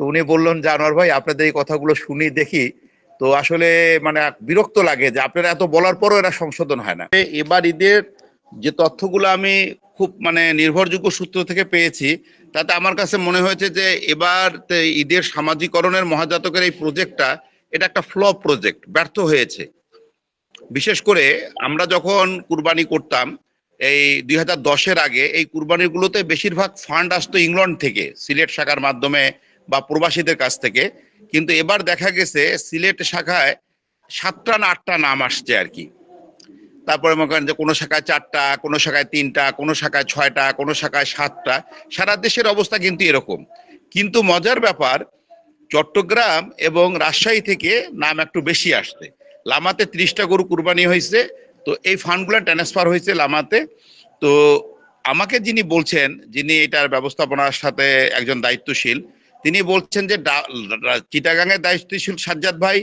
তো উনি বললেন, যে আনোয়ার ভাই, আপনাদের এই কথাগুলো শুনি, দেখি। তো আসলে মানে বিরক্ত লাগে যে আপনারা এত বলার পরও এরা সংশোধন হয় না। এবার ঈদের যে তথ্যগুলো আমি খুব মানে নির্ভরযোগ্য সূত্র থেকে পেয়েছি, তাতে আমার কাছে মনে হয়েছে যে এবার ঈদের সামাজিকরণের মহাজাতকের এই প্রজেক্টটা এটা একটা ফ্লপ প্রজেক্ট ব্যর্থ হয়েছে। বিশেষ করে আমরা যখন কুরবানি করতাম, এই দুই হাজার দশের আগে, এই কুরবানিগুলোতে বেশিরভাগ ফান্ড আসতো ইংল্যান্ড থেকে, সিলেট শাখার মাধ্যমে বা প্রবাসীদের কাছ থেকে। কিন্তু এবার দেখা গেছে, সিলেট শাখায় সাতটা না আটটা নাম আসছে আর কি। তারপরে মনে করেন যে কোনো শাখায় চারটা, কোনো শাখায় তিনটা, কোনো শাখায় ছয়টা, কোনো শাখায় সাতটা, সারা দেশের অবস্থা কিন্তু এরকম। কিন্তু মজার ব্যাপার, চট্টগ্রাম এবং রাজশাহী থেকে নাম একটু বেশি আসছে। লামাতে ত্রিশটা গরু কুরবানি হয়েছে, তো এই ফান্ডগুলো ট্রান্সফার হয়েছে লামাতে। তো আমাকে যিনি বলছেন, যিনি এটার ব্যবস্থাপনার সাথে একজন দায়িত্বশীল তিনি বলছেন যে চিটাগাংয়ের দায়িত্বশীল সাজ্জাদ ভাই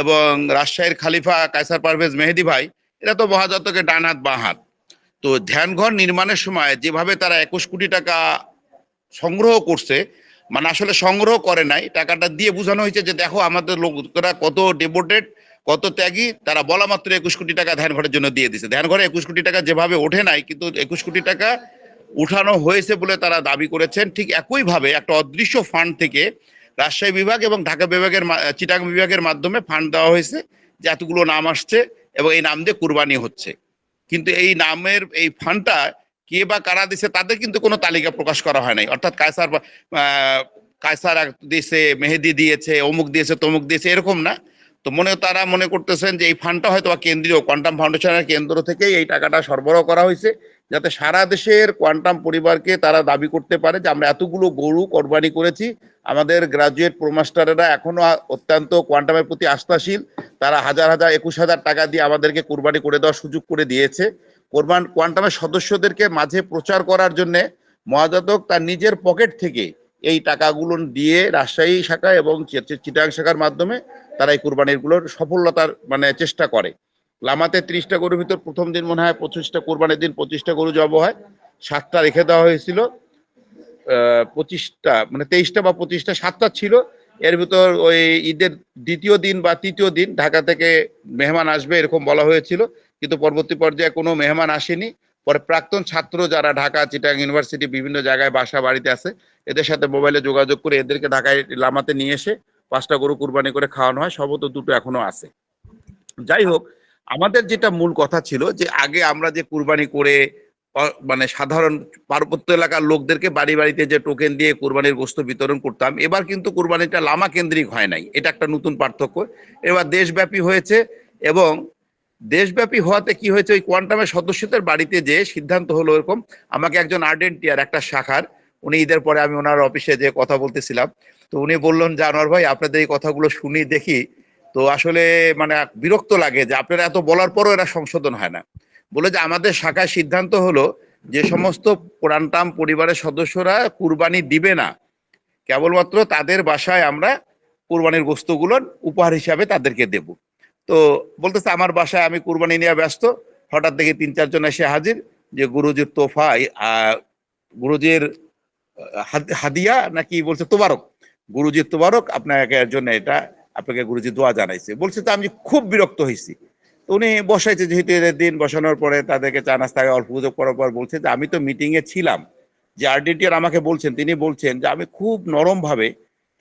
এবং রাজশাহীর খালিফা কায়সার পারভেজ মেহেদি ভাই, এরা তো মহাজাতকে ডান হাত, বাঁ হাত। তো ধ্যানঘর নির্মাণের সময় যেভাবে তারা একুশ কোটি টাকা সংগ্রহ করছে মানে আসলে সংগ্রহ করে নাই, টাকাটা দিয়ে বোঝানো হয়েছে যে দেখো আমাদের লোকেরা কত ডেভোটেড কত ত্যাগী, তারা বলা মাত্র একুশ কোটি টাকা ধ্যান ঘরের জন্য দিয়ে দিছে ধ্যান ঘরে একুশ কোটি টাকা যেভাবে ওঠে নাই, কিন্তু একুশ কোটি টাকা উঠানো হয়েছে বলে তারা দাবি করেছেন। ঠিক একইভাবে একটা অদৃশ্য ফান্ড থেকে রাজশাহী বিভাগ এবং ঢাকা বিভাগের চিটাং বিভাগের মাধ্যমে ফান্ড দেওয়া হয়েছে, যে এতগুলো নাম আসছে এবং এই নাম দিয়ে কুরবানি হচ্ছে। কিন্তু এই নামের এই ফান্ডটা কে বা কারা দিছে তাদের কিন্তু কোনো তালিকা প্রকাশ করা হয় নাই। অর্থাৎ কায়সার কায়সার দিয়েছে মেহেদি দিয়েছে, অমুক দিয়েছে, তমুক দিয়েছে, এরকম না। তো মনে, তারা মনে করতেছেন যে এই ফান্ডটা হয়তো কেন্দ্রীয় কোয়ান্টাম ফাউন্ডেশনের কেন্দ্র থেকেই এই টাকাটা সরবরাহ করা হয়েছে। যাতে সারা দেশের কোয়ান্টাম পরিবারকে তারা দাবি করতে পারে যে আমরা এতগুলো গরু কোরবানি করেছি। আমাদের গ্রাজুয়েট প্রোমাস্টারেরা এখনও অত্যন্ত কোয়ান্টামের প্রতি আস্থাশীল। তারা হাজার হাজার একুশ হাজার টাকা দিয়ে আমাদেরকে কোরবানি করে দেওয়ার সুযোগ করে দিয়েছে। কোরবান, কোয়ান্টামের সদস্যদেরকে মাঝে প্রচার করার জন্যে মহাজাতক তার নিজের পকেট থেকে এই টাকাগুলো দিয়ে রাজশাহী শাখা এবং চিটাং শাখার মাধ্যমে তারা এই কোরবানিগুলোর সফলতার মানে চেষ্টা করে। লামাতে ত্রিশটা গরুর ভিতর প্রথম দিন মনে হয় পঁচিশটা কোরবানির দিন পঁচিশটা গরু জব হয়। সাতটা রেখে দেওয়া হয়েছিল। পঁচিশটা মানে তেইশটা বা পঁচিশটা, সাতটা ছিল। এর ভিতর ওই ঈদের দ্বিতীয় দিন বা তৃতীয় দিন ঢাকা থেকে মেহমান আসবে এরকম বলা হয়েছিল। কিন্তু পরবর্তী পর্যায়ে কোনো মেহমান আসেনি। পরে প্রাক্তন ছাত্র যারা ঢাকা চিটাং ইউনিভার্সিটি বিভিন্ন জায়গায় বাসা বাড়িতে আছে, এদের সাথে মোবাইলে যোগাযোগ করে এদেরকে ঢাকায় লামাতে নিয়ে এসে পাঁচটা গরু কুরবানি করে খাওয়ানো হয়। সম্ভবত দুটো এখনও আছে। যাই হোক আমাদের যেটা মূল কথা ছিল যে আগে আমরা যে কুরবানি করে মানে সাধারণ পার্বত্য এলাকার লোকদেরকে বাড়ি বাড়িতে যে টোকেন দিয়ে কুরবানির গোস্ত বিতরণ করতাম, এবার কিন্তু কুরবানিটা লামা কেন্দ্রিক হয় নাই। এটা একটা নতুন পার্থক্য। এবার দেশব্যাপী হয়েছে এবং দেশব্যাপী হওয়াতে কি হয়েছে, ওই কোয়ান্টামের সদস্যদের বাড়িতে যে সিদ্ধান্ত হলো এরকম, আমাকে একজন আর্ডেন্টিয়ার একটা শাখার, উনি ঈদের পরে আমি ওনার অফিসে যে কথা বলতেছিলাম, তো উনি বললেন যে আনোয়ার ভাই, আপনাদের এই কথাগুলো শুনি দেখি তো আসলে মানে বিরক্ত লাগে যে আপনারা এত বলার পরও এরা সংশোধন হয় না। বলে যে আমাদের শাখায় সিদ্ধান্ত হলো যে সমস্ত কোরআনটাম পরিবারের সদস্যরা কুরবানি দিবে না। কেবলমাত্র তাদের বাসায় আমরা কুরবানির বস্তুগুলো উপহার হিসাবে তাদেরকে দেব। তো বলতেছে আমার বাসায় আমি কুরবানি নিয়ে ব্যস্ত। হঠাৎ দেখে তিন চারজন এসে হাজির যে গুরুজির তোফা গুরুজির হাদিয়া নাকি বলছে তোবারক। গুরুজির তোবারক, আপনাকে জন্য এটা আপনাকে গুরুজি দোয়া জানাইছে। বলছে তো আমি খুব বিরক্ত হয়েছি উনি বসাইছে, যেহেতু এদের দিন বসানোর পরে তাদেরকে চা নাস্তাকে অল্প পুজো করার পর বলছে যে, আমি তো মিটিং এ ছিলাম। যে আরডিটিআর আমাকে বলছেন, তিনি বলছেন যে, আমি খুব নরম ভাবে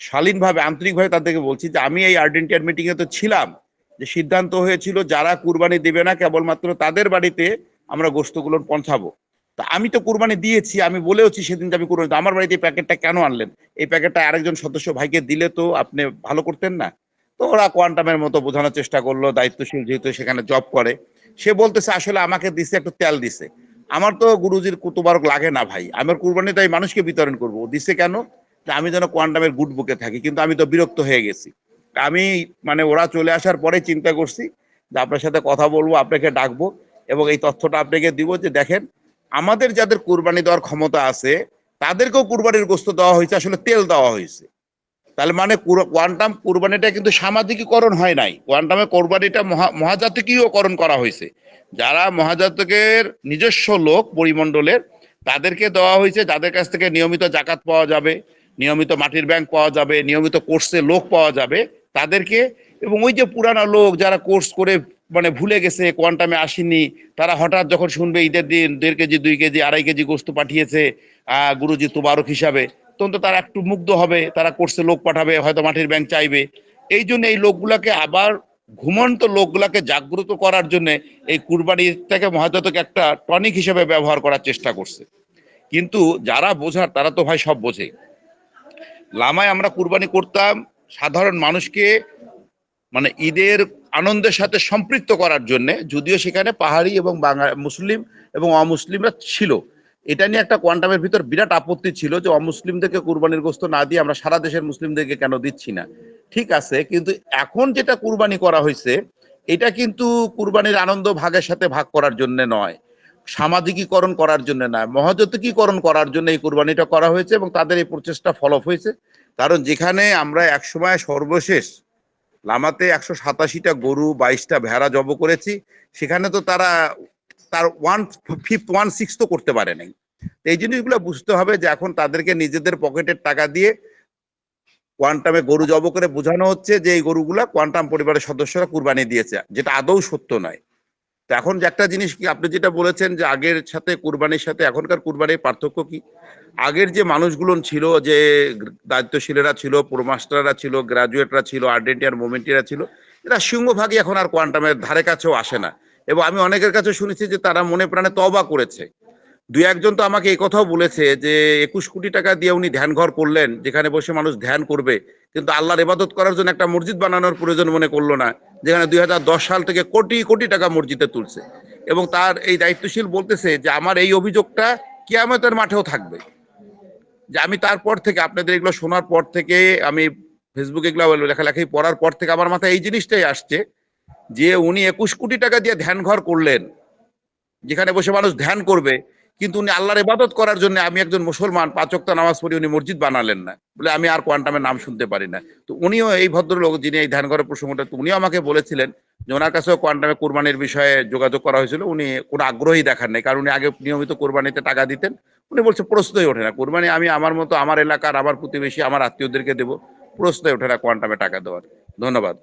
শালীনভাবে, আন্তরিকভাবে তাদেরকে বলছি যে, আমি এই আরডিটিআর মিটিং এ তো ছিলাম। যে সিদ্ধান্ত হয়েছিল, যারা কুরবানি দেবে না, কেবলমাত্র তাদের বাড়িতে আমরা গোস্তগুলো পৌঁছাবো। তা আমি তো কুরবানি দিয়েছি, আমি বলেওছি সেদিন আমি কুরবানি আমার বাড়িতে প্যাকেটটা কেন আনলেন? এই প্যাকেটটা আরেকজন সদস্য ভাইকে দিলে তো আপনি ভালো করতেন না। তো ওরা কোয়ান্টামের মতো বোঝানোর চেষ্টা করল, দায়িত্বশীল যেহেতু সেখানে জব করে। সে বলতেছে, আসলে আমাকে দিছে, একটু তেল দিছে। আমার তো গুরুজির কুতুবারক লাগে না ভাই। আমার কুরবানি তাই মানুষকে বিতরণ করব। দিছে কেন? আমি যেন কোয়ান্টামের গুড বুকে থাকি, কিন্তু আমি তো বিরক্ত হয়ে গেছি। আমি মানে ওরা চলে আসার পরে চিন্তা করছি যে আপনার সাথে কথা বলব, আপনাকে ডাকবো এবং এই তথ্যটা আপনাকে দিব যে, দেখেন আমাদের যাদের কুরবানি দেওয়ার ক্ষমতা আছে, তাদেরকেও কুরবানির গোস্ত দেওয়া হয়েছে, আসলে তেল দেওয়া হয়েছে। তাহলে মানে কোয়ান্টাম কোরবানিটা কিন্তু সামাজিকীকরণ হয় নাই। কোয়ান্টামে কোরবানিটা মহা, মহাজাতকীয়করণ করা হয়েছে। যারা মহাজাতকের নিজস্ব লোক, পরিমণ্ডলের, তাদেরকে দেওয়া হয়েছে, যাদের কাছ থেকে নিয়মিত জাকাত পাওয়া যাবে, নিয়মিত মাটির ব্যাংক পাওয়া যাবে, নিয়মিত কোর্সে লোক পাওয়া যাবে, তাদেরকে এবং ওই যে পুরানা লোক যারা কোর্স করে মানে ভুলে গেছে কোয়ান্টামে আসেনি। তারা হঠাৎ যখন শুনবে ঈদের দিন, দেড় কেজি, দুই কেজি, আড়াই কেজি গোস্ত পাঠিয়েছে গুরুজি তুবারক হিসাবে, তখন তো তারা একটু মুগ্ধ হবে, তারা করছে লোক পাঠাবে, হয়তো মাটির ব্যাংক চাইবে। এই জন্য এই লোকগুলাকে আবার ঘুমন্ত লোকগুলাকে জাগ্রত করার জন্য এই কুরবানিটাকে মহাজাতকে একটা টনিক হিসেবে ব্যবহার করার চেষ্টা করছে। কিন্তু যারা বোঝার, তারা তো ভাই সব বোঝে। লামায় আমরা কুরবানি করতাম, সাধারণ মানুষকে মানে ঈদের আনন্দের সাথে সম্পৃক্ত করার জন্য, যদিও সেখানে পাহাড়ি এবং বাঙা, মুসলিম এবং অমুসলিমরা ছিল। এটা নিয়ে একটা কোয়ান্টামের ভিতর বিরাট আপত্তি ছিল যে অমুসলিমদেরকে কুরবানির গোস্ত না দিয়ে আমরা সারা দেশের মুসলিমদেরকে কেন দিচ্ছি না। ঠিক আছে, কিন্তু এখন যেটা কুরবানি করা হয়েছে, এটা কিন্তু কুরবানির আনন্দ ভাগের সাথে ভাগ করার জন্য নয়। সামাজিকীকরণ করার জন্য নয় মহাজতিকীকরণ করার জন্য এই কুরবানিটা করা হয়েছে এবং তাদের এই প্রচেষ্টা ফলপ হয়েছে। কারণ যেখানে আমরা একসময় সর্বশেষ লামাতে একশো সাতাশিটা গরু, বাইশটা ভেড়া জব করেছি। সেখানে তো তারা, তার ওয়ান ফিফথ ওয়ান সিক্স তো করতে পারে নাই। এই জিনিসগুলো বুঝতে হবে যে এখন তাদেরকে নিজেদের পকেটের টাকা দিয়ে কোয়ান্টামে গরু জব করে বোঝানো হচ্ছে যে এই গরুগুলা কোয়ান্টাম পরিবারের সদস্যরা কুরবানি দিয়েছে, যেটা আদৌ সত্য নয়। এখন একটা জিনিস কি, আপনি যেটা বলেছেন যে আগের সাথে কুরবানির সাথে, এখনকার কুরবানির পার্থক্য কি? আগের যে মানুষগুলো ছিল, যে দায়িত্বশীলেরা ছিল, প্রোমাস্টাররা ছিল, গ্রাজুয়েটরা ছিল আর্ডেন্টিয়ার মোমেন্টিরা ছিল, এরা সিংহভাগই এখন আর কোয়ান্টামের ধারে কাছেও আসে না। এবং আমি অনেকের কাছে শুনেছি যে তারা মনে প্রাণে তবা করেছে। দু একজন তো আমাকে এই কথাও বলেছে যে একুশ কোটি টাকা দিয়ে উনি ধ্যান ঘর করলেন, যেখানে বসে মানুষ ধ্যান করবে, কিন্তু আল্লাহর ইবাদত করার জন্য একটা মসজিদ বানানোর প্রয়োজন মনে করল না। যেখানে দুই হাজার দশ সাল থেকে কোটি কোটি টাকা মসজিদে তুলছে। এবং তার এই দায়িত্বশীল বলতেছে যে, আমার এই অভিযোগটা কিয়ামতের মাঠেও থাকবে। যে আমি তারপর থেকে আপনাদের এগুলো শোনার পর থেকে আমি ফেসবুকে এগুলো লেখালেখি পড়ার পর থেকে আমার মাথায় এই জিনিসটাই আসছে যে, উনি একুশ কোটি টাকা দিয়ে ধ্যান ঘর করলেন। যেখানে বসে মানুষ ধ্যান করবে। কিন্তু উনি আল্লাহর ইবাদত করার জন্য আমি একজন মুসলমান পাঁচক্ত নামাজ পড়ি উনি মসজিদ বানালেন না। বলে আমি আর কোয়ান্টামের নাম শুনতে পারি না। তো উনিও এই ভদ্রলোক যিনি এই ধ্যান ঘরের প্রসঙ্গটা উনিও আমাকে বলেছিলেন যে ওনার কাছেও কোয়ান্টামে কোরবানির বিষয়ে যোগাযোগ করা হয়েছিল। উনি কোনো আগ্রহী দেখার নেই, কারণ উনি আগে নিয়মিত কোরবানিতে টাকা দিতেন। উনি বলছে, প্রশ্নই ওঠে না। কোরবানি আমি আমার মতো আমার এলাকার, আমার প্রতিবেশী, আমার আত্মীয়দেরকে দেবো। প্রশ্নই ওঠে না কোয়ান্টামে টাকা দেওয়ার। ধন্যবাদ।